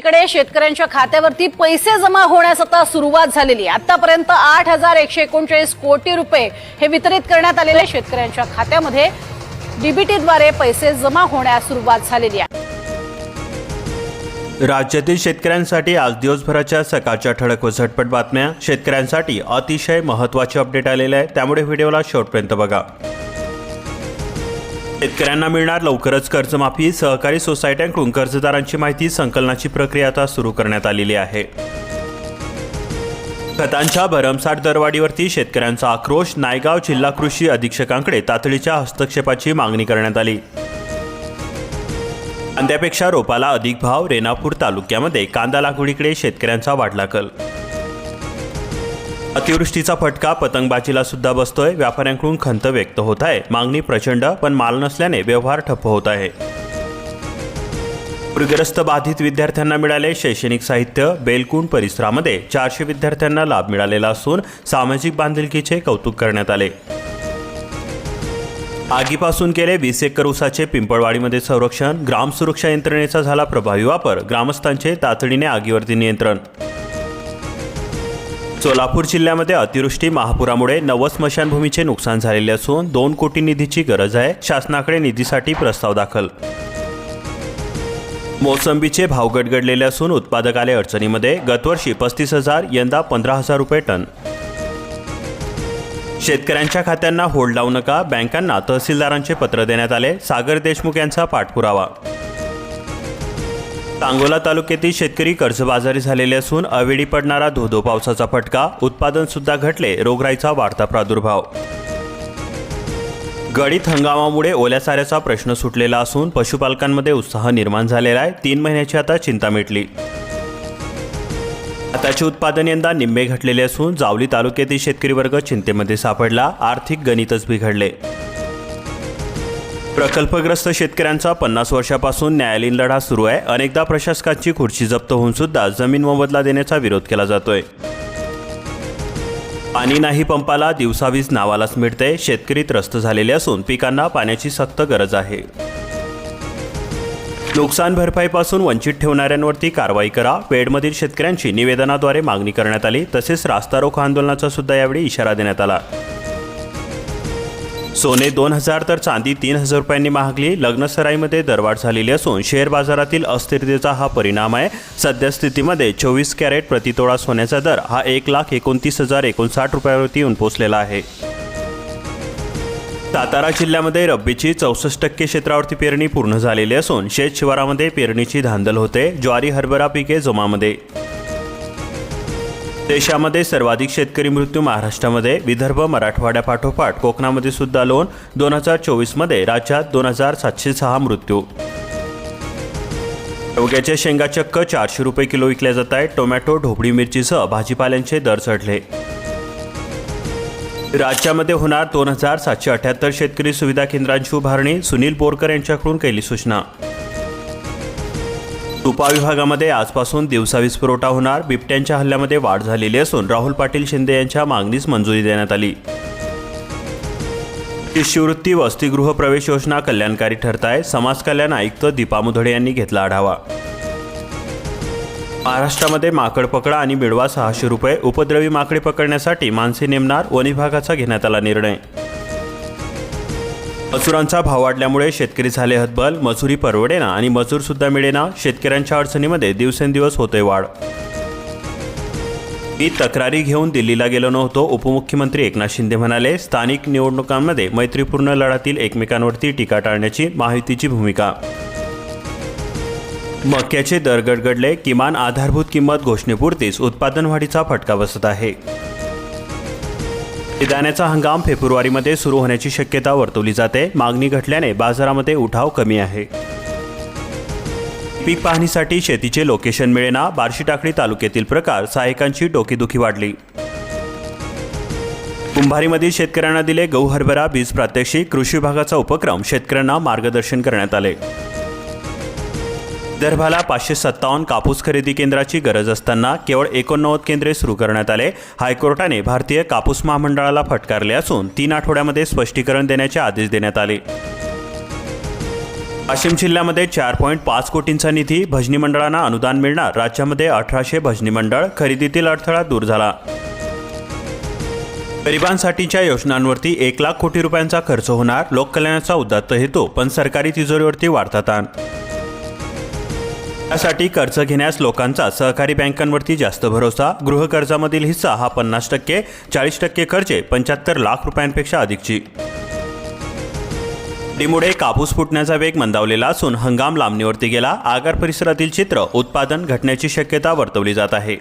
कडे शेतकऱ्यांच्या खात्यावरती पैसे जमा होण्यास आता सुरुवात झालेली आहे. आतापर्यंत आठ हजार एकशे एकोणचाळीस कोटी रुपये हे वितरित करण्यात आलेले शेतकऱ्यांच्या खात्यामध्ये डीबीटीद्वारे पैसे जमा होण्यास सुरुवात झालेली आहे. राज्यातील शेतकऱ्यांसाठी आज दिवसभराच्या सकाळच्या ठळक व झटपट बातम्या शेतकऱ्यांसाठी अतिशय महत्त्वाचे अपडेट आलेले आहे. त्यामुळे व्हिडिओला शेवटपर्यंत बघा. शेतकऱ्यांना मिळणार लवकरच कर्जमाफी सहकारी सोसायट्यांकडून कर्जदारांची माहिती संकलनाची प्रक्रिया आता सुरू करण्यात आलेली आहे. खतांच्या भरमसाठ दरवाढीवरती शेतकऱ्यांचा आक्रोश नायगाव जिल्हा कृषी अधीक्षकांकडे तातडीच्या हस्तक्षेपाची मागणी करण्यात आली. कांद्यापेक्षा रोपाला अधिक भाव रेणापूर तालुक्यामध्ये कांदा लागवडीकडे शेतकऱ्यांचा वाढला कल. अतिवृष्टीचा फटका पतंगबाजीला सुद्धा बसतोय व्यापाऱ्यांकडून खंत व्यक्त होत आहे. मागणी प्रचंड पण माल नसल्याने व्यवहार ठप्प होत आहे. पूरग्रस्त बाधित विद्यार्थ्यांना मिळाले शैक्षणिक साहित्य बेलकुंड परिसरामध्ये चारशे विद्यार्थ्यांना लाभ मिळालेला असून सामाजिक बांधिलकीचे कौतुक करण्यात आले. आगीपासून केले वीस एकर उसाचे पिंपळवाडीमध्ये संरक्षण ग्राम सुरक्षा यंत्रणेचा झाला प्रभावी वापर ग्रामस्थांचे तातडीने आगीवरती नियंत्रण. सोलापूर जिल्ह्यामध्ये अतिवृष्टी महापुरामुळे नवस स्मशानभूमीचे नुकसान झालेले असून दोन कोटी निधीची गरज आहे. शासनाकडे निधीसाठी प्रस्ताव दाखल. मोसंबीचे भाव गडगडलेले असून उत्पादक आले अडचणीमध्ये गतवर्षी पस्तीस हजार यंदा पंधरा हजार रुपये टन. शेतकऱ्यांच्या खात्यांना होल्ड लावू नका. बँकांना तहसीलदारांचे पत्र देण्यात आले. सागर देशमुख यांचा पाठपुरावा. सांगोला तालुक्यातील शेतकरी कर्जबाजारी झालेले असून अवेळी पडणारा धोधो पावसाचा फटका उत्पादन सुद्धा घटले रोगराईचा वाढता प्रादुर्भाव. गडीत हंगामामुळे ओल्या साऱ्याचा प्रश्न सुटलेला असून पशुपालकांमध्ये उत्साह निर्माण झालेला आहे. तीन महिन्याची आता चिंता मिटली. आताचे उत्पादन यंदा निम्मे घटलेले असून जावली तालुक्यातील शेतकरी वर्ग चिंतेमध्ये सापडला. आर्थिक गणितच बिघडले. प्रकल्पग्रस्त शेतकऱ्यांचा पन्नास वर्षापासून न्यायालयीन लढा सुरू आहे. अनेकदा प्रशासकांची खुर्ची जप्त होऊन सुद्धा जमीन मोबदला देण्याचा विरोध केला जातोय. पाणी नाही पंपाला दिवसावीज नावालाच मिळते. शेतकरी त्रस्त झालेले असून पिकांना पाण्याची सक्त गरज आहे. नुकसान भरपाईपासून वंचित ठेवणाऱ्यांवरती कारवाई करा. पेडमधील शेतकऱ्यांची निवेदनाद्वारे मागणी करण्यात आली. तसेच रास्ता रोको आंदोलनाचा सुद्धा यावेळी इशारा देण्यात आला. सोने दोन हजार तर चांदी तीन हजार रुपयांनी महागली लग्नसराईमध्ये दरवाढ झालेली असून शेअर बाजारातील अस्थिरतेचा हा परिणाम आहे. सद्यस्थितीमध्ये चोवीस कॅरेट प्रतितोळा सोन्याचा दर हा एक लाख एकोणतीस हजार एकोणसाठ रुपयावरती येऊन पोचलेला आहे. सातारा जिल्ह्यामध्ये रब्बीची चौसष्ट टक्के क्षेत्रावरती पेरणी पूर्ण झालेली असून शेत शिवारामध्ये पेरणीची धांदल होते. ज्वारी हरभरा पिके जोमामध्ये. देशामध्ये सर्वाधिक शेतकरी मृत्यू महाराष्ट्रामध्ये विदर्भ मराठवाड्यापाठोपाठ कोकणामध्ये सुद्धा लोन दोन हजार चोवीसमध्ये राज्यात दोन हजार सातशे सहा मृत्यू. शेवग्याच्या शेंगा चक्क चारशे रुपये किलो विकल्या जात आहेत टोमॅटो ढोबळी मिरचीसह भाजीपाल्यांचे दर चढले. राज्यामध्ये होणार दोन हजार सातशे अठ्याहत्तर शेतकरी सुविधा केंद्रांची उभारणी सुनील बोरकर यांच्याकडून केली सूचना. तुपा विभागामध्ये आजपासून दिवसा वीज पुरवठा होणार. बिबट्यांच्या हल्ल्यामध्ये वाढ झालेली असून राहुल पाटील शिंदे यांच्या मागणीस मंजुरी देण्यात आली. शिष्यवृत्ती वसतिगृह प्रवेश योजना कल्याणकारी ठरत आहे समाज कल्याण आयुक्त दीपा मुधडे यांनी घेतला आढावा. महाराष्ट्रामध्ये माकड पकडा आणि मिळवा सहाशे रुपये उपद्रवी माकडे पकडण्यासाठी माणसे नेमणार वन विभागाचा घेण्यात आला निर्णय. मजुरांचा भाव वाढल्यामुळे शेतकरी झाले हतबल मजुरी परवडेना आणि मजूर सुद्धा मिळेना शेतकऱ्यांच्या अडचणीमध्ये दिवसेंदिवस होते वाढ. मी तक्रारी घेऊन दिल्लीला गेलो नव्हतो उपमुख्यमंत्री एकनाथ शिंदे म्हणाले स्थानिक निवडणुकांमध्ये मैत्रीपूर्ण लढातील एकमेकांवरती टीका टाळण्याची माहितीची भूमिका. मक्याचे दर गडगडले किमान आधारभूत किंमत घोषणेपुरतीच उत्पादन वाढीचा फटका बसत आहे. दाण्याचा हंगाम फेब्रुवारीमध्ये सुरू होण्याची शक्यता वर्तवली जाते. मागणी घटल्याने बाजारामध्ये उठाव कमी आहे. पीक पाहणीसाठी शेतीचे लोकेशन मिळेना बार्शी टाकळी तालुक्यातील प्रकार सहायकांची डोकेदुखी वाढली. कुंभारीमधील शेतकऱ्यांना दिले गहू हरभरा बीज प्रात्यक्षिक कृषी विभागाचा उपक्रम शेतकऱ्यांना मार्गदर्शन करण्यात आले. विदर्भाला पाचशे सत्तावन्न कापूस खरेदी केंद्राची गरज असताना केवळ एकोणनव्वद केंद्रे सुरू करण्यात आले. हायकोर्टाने भारतीय कापूस महामंडळाला फटकारले असून तीन आठवड्यामध्ये स्पष्टीकरण देण्याचे आदेश देण्यात आले. वाशिम जिल्ह्यामध्ये चार पॉईंट पाच कोटींचा निधी भजनी मंडळांना अनुदान मिळणार. राज्यामध्ये अठराशे भजनी मंडळ खरेदीतील अडथळा दूर झाला. गरिबांसाठीच्या योजनांवरती एक लाख कोटी रुपयांचा खर्च होणार. लोककल्याणाचा उदात्त हेतू पण सरकारी तिजोरीवरती वाढता ताण. यासाठी कर्ज घेण्यास लोकांचा सहकारी बँकांवरती जास्त भरोसा गृहकर्जामधील हिस्सा हा पन्नास टक्के चाळीस टक्के खर्चे पंच्याहत्तर लाख रुपयांपेक्षा अधिकची. डीमुळे कापूस फुटण्याचा वेग मंदावलेला असून हंगाम लांबणीवरती गेला. आगार परिसरातील चित्र उत्पादन घटण्याची शक्यता वर्तवली जात आहे.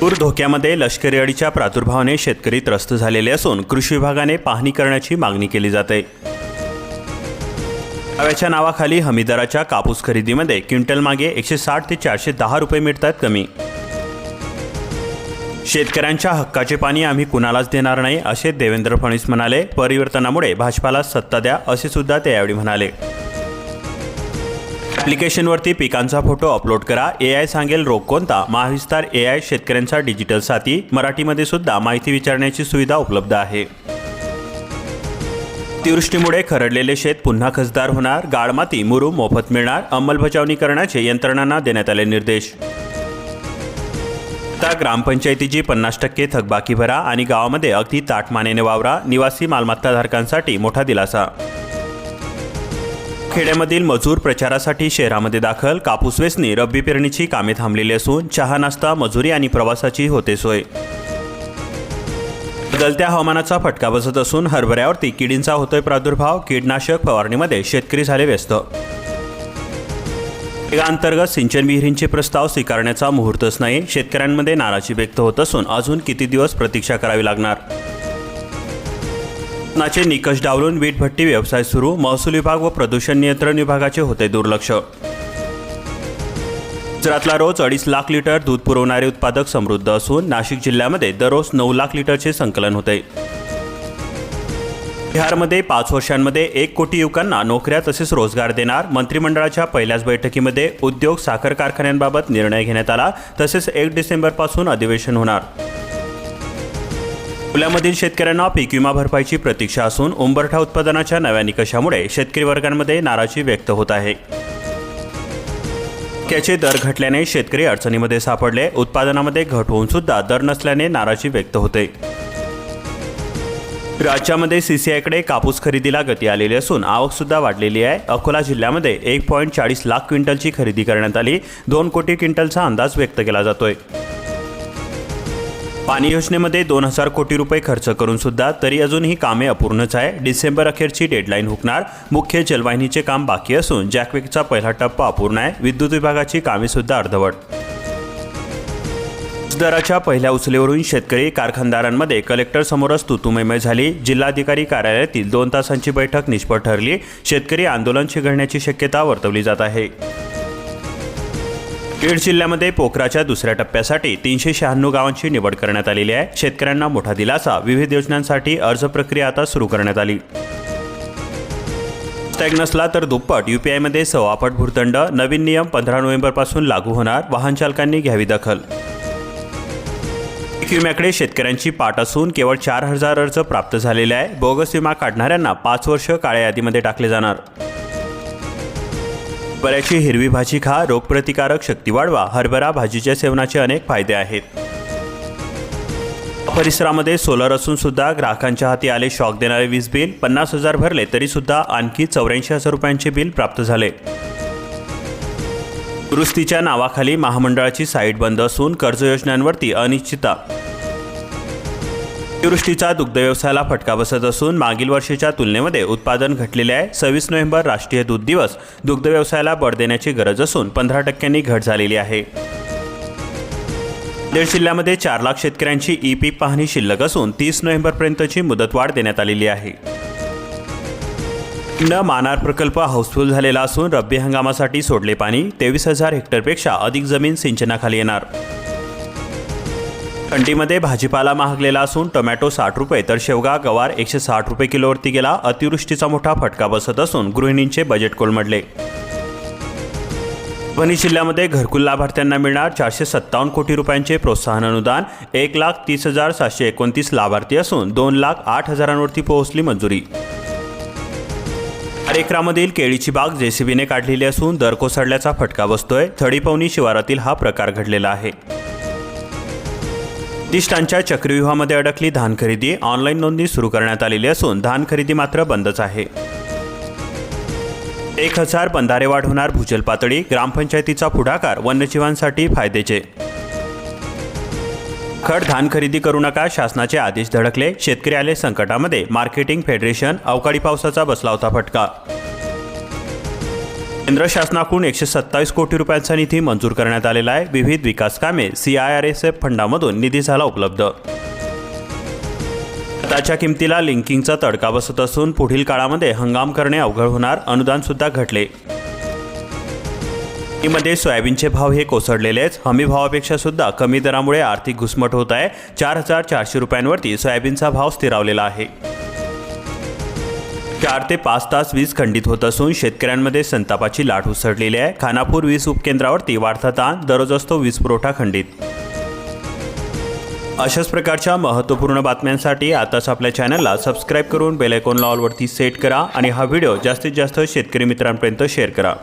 पूर धोक्यामध्ये लष्करी अडीच्या प्रादुर्भावाने शेतकरी त्रस्त झालेले असून कृषी विभागाने पाहणी करण्याची मागणी केली जाते. रव्याच्या नावाखाली हमीदराच्या कापूस खरेदीमध्ये क्विंटल मागे एकशे साठ ते चारशे दहा रुपये मिळतात कमी. शेतकऱ्यांच्या हक्काचे पाणी आम्ही कुणालाच देणार नाही असे देवेंद्र फडणवीस म्हणाले. परिवर्तनामुळे भाजपाला सत्ता द्या असे सुद्धा ते यावेळी म्हणाले. ॲप्लिकेशनवरती पिकांचा फोटो अपलोड करा. ए आय सांगेल रोग कोणता? महाविस्तार ए आय शेतकऱ्यांचा डिजिटल साथी. मराठीमध्ये सुद्धा माहिती विचारण्याची सुविधा उपलब्ध आहे. अतिवृष्टीमुळे खरडलेले शेत पुन्हा खसदार होणार गाळमाती मुरू मोफत मिळणार अंमलबजावणी करण्याचे यंत्रणांना देण्यात आले निर्देश. आता ग्रामपंचायतीची पन्नास टक्के थकबाकी भरा आणि गावामध्ये अगदी ताटमानेने वावरा निवासी मालमत्ताधारकांसाठी मोठा दिलासा. खेड्यामधील मजूर प्रचारासाठी शहरामध्ये दाखल कापूस वेचणी रब्बी पेरणीची कामे थांबलेली असून चहा नाश्ता मजुरी आणि प्रवासाची होते सोय. बदलत्या हवामानाचा फटका बसत असून हरभऱ्यावरती किडींचा होतोय प्रादुर्भाव कीडनाशक फवारणीमध्ये शेतकरी झाले व्यस्त. अंतर्गत सिंचन विहिरींचे प्रस्ताव स्वीकारण्याचा मुहूर्तच नाही शेतकऱ्यांमध्ये नाराजी व्यक्त होत असून अजून किती दिवस प्रतीक्षा करावी लागणार? नाचे निकष डावलून वीटभट्टी व्यवसाय सुरू. महसूल विभाग व प्रदूषण नियंत्रण विभागाचे होते दुर्लक्ष. गुजरातला रोज अडीच लाख लिटर दूध पुरवणारे उत्पादक समृद्ध असून नाशिक जिल्ह्यामध्ये दररोज नऊ लाख लिटरचे संकलन होते. बिहारमध्ये पाच वर्षांमध्ये एक कोटी युवकांना नोकऱ्या तसेच रोजगार देणार मंत्रिमंडळाच्या पहिल्याच बैठकीमध्ये उद्योग साखर कारखान्यांबाबत निर्णय घेण्यात आला तसेच एक डिसेंबरपासून अधिवेशन होणार. अकोल्यामधील शेतकऱ्यांना पीक विमा भरपाईची प्रतीक्षा असून उंबरठा उत्पादनाच्या नव्या निकषामुळे शेतकरी वर्गांमध्ये नाराजी व्यक्त होत आहे. मक्याचे दर घटल्याने शेतकरी अडचणीमध्ये सापडले. उत्पादनामध्ये घट होऊन सुद्धा दर नसल्याने नाराजी व्यक्त होते. राज्यामध्ये सीसीआयकडे कापूस खरेदीला गती आलेली असून आवक सुद्धा वाढलेली आहे. अकोला जिल्ह्यामध्ये एक पॉईंट चाळीस लाख क्विंटलची खरेदी करण्यात आली. दोन कोटी क्विंटलचा अंदाज व्यक्त केला जातोय. पाणी योजनेमध्ये दोन हजार कोटी रुपये खर्च करून सुद्धा तरी अजून ही कामे अपूर्णच आहे. डिसेंबर अखेरची डेडलाईन हुकणार. मुख्य जलवाहिनीचे काम बाकी असून जॅकवेकचा पहिला टप्पा अपूर्ण आहे. विद्युत विभागाची कामे सुद्धा अर्धवट. दराच्या पहिल्या उचलेवरून शेतकरी कारखानदारांमध्ये कलेक्टर समोरच तुतुमयमय झाली. जिल्हाधिकारी कार्यालयातील दोन तासांची बैठक निष्फळ ठरली. शेतकरी आंदोलन चिघळण्याची शक्यता वर्तवली जात आहे. बीड जिल्ह्यामध्ये पोखराच्या दुसऱ्या टप्प्यासाठी तीनशे शहाण्णव गावांची निवड करण्यात आलेली आहे. शेतकऱ्यांना मोठा दिलासा. विविध योजनांसाठी अर्ज प्रक्रिया आता सुरू करण्यात आली. टॅग नसला तर दुप्पट. युपीआयमध्ये सव्वापट भूर्दंड. नवीन नियम पंधरा नोव्हेंबरपासून लागू होणार. वाहन चालकांनी घ्यावी दखल. पीक विम्याकडे शेतकऱ्यांची पाठ असून केवळ चार हजार अर्ज प्राप्त झालेले आहे. बोगस विमा काढणाऱ्यांना पाच वर्ष काळ्या यादीमध्ये टाकले जाणार. हरभऱ्याची हिरवी भाजी खा रोगप्रतिकारक शक्ती वाढवा हरभरा भाजीच्या सेवनाचे अनेक फायदे आहेत. परिसरामध्ये सोलर असून सुद्धा ग्राहकांच्या हाती आले शॉक देणारे वीज बिल पन्नास हजार भरले तरी सुद्धा आणखी चौऱ्याऐंशी हजार रुपयांचे बिल प्राप्त झाले. दुरुस्तीच्या नावाखाली महामंडळाची साईट बंद असून कर्ज योजनांवरती अनिश्चितता अतिवृष्टीचा दुग्ध व्यवसायाला फटका बसत असून मागील वर्षीच्या तुलनेमध्ये उत्पादन घटलेले आहे. सव्वीस नोव्हेंबर राष्ट्रीय दूध दिवस. दुग्ध व्यवसायाला बळ देण्याची गरज असून पंधरा टक्क्यांनी घट झालेली आहे. नांदेड जिल्ह्यामध्ये चार लाख शेतकऱ्यांची ई पीक पाहणी शिल्लक असून तीस नोव्हेंबरपर्यंतची मुदतवाढ देण्यात आलेली आहे. न मानार प्रकल्प हाऊसफुल झालेला असून रब्बी हंगामासाठी सोडले पाणी तेवीस हजार हेक्टरपेक्षा अधिक जमीन सिंचनाखाली येणार. थंडीमध्ये भाजीपाला महागलेला असून टोमॅटो साठ रुपये तर शेवगा गवार एकशे साठ रुपये किलोवरती गेला. अतिवृष्टीचा मोठा फटका बसत असून गृहिणींचे बजेट कोलमडले. परभणी जिल्ह्यामध्ये घरकुल लाभार्थ्यांना मिळणार चारशे सत्तावन्न कोटी रुपयांचे प्रोत्साहन अनुदान एक लाख तीस हजार सातशे एकोणतीस लाभार्थी असून दोन लाख आठ हजारांवरती पोहोचली मंजुरी. अरेकरामधील केळीची बाग जेसीबीने काढलेली असून दर कोसळल्याचा फटका बसतोय. थडीपवनी शिवारातील हा प्रकार घडलेला आहे. दिष्टांच्या चक्रव्यूहामध्ये अडकली धान खरेदी ऑनलाईन नोंदणी सुरू करण्यात आलेली असून धान खरेदी मात्र बंदच आहे. एक हजार बंधारे होणार भूजल पातळी ग्रामपंचायतीचा पुढाकार वन्यजीवांसाठी फायद्याचे. खड धान खरेदी करू नका शासनाचे आदेश धडकले शेतकरी आले संकटामध्ये मार्केटिंग फेडरेशन अवकाळी पावसाचा बसला होता फटका. केंद्र शासनाकडून एकशे सत्तावीस कोटी रुपयांचा निधी मंजूर करण्यात आलेला आहे. विविध विकास कामे C I R S F फंडामधून निधी झाला उपलब्ध. खताच्या किमतीला लिंकिंगचा तडका बसत असून पुढील काळामध्ये हंगाम करणे अवघड होणार अनुदान सुद्धा घटले. मध्ये सोयाबीनचे भाव हे कोसळलेलेच हमी भावापेक्षा सुद्धा कमी दरामुळे आर्थिक घुसमट होत आहे. चार हजार चारशे रुपयांवरती सोयाबीनचा भाव स्थिरावलेला आहे. चार ते पाच तास वीज खंडित होत असून शेतकऱ्यांमध्ये संतापाची लाट उसळलेली आहे. खानापूर वीज उपकेंद्रावरती वाढता ताण दररोज असतो वीज पुरवठा खंडित. अशाच प्रकारच्या महत्त्वपूर्ण बातम्यांसाठी आताच आपल्या चॅनलला सबस्क्राईब करून बेलायकॉन लॉलवरती सेट करा आणि हा व्हिडिओ जास्तीत जास्त शेतकरी मित्रांपर्यंत शेअर करा.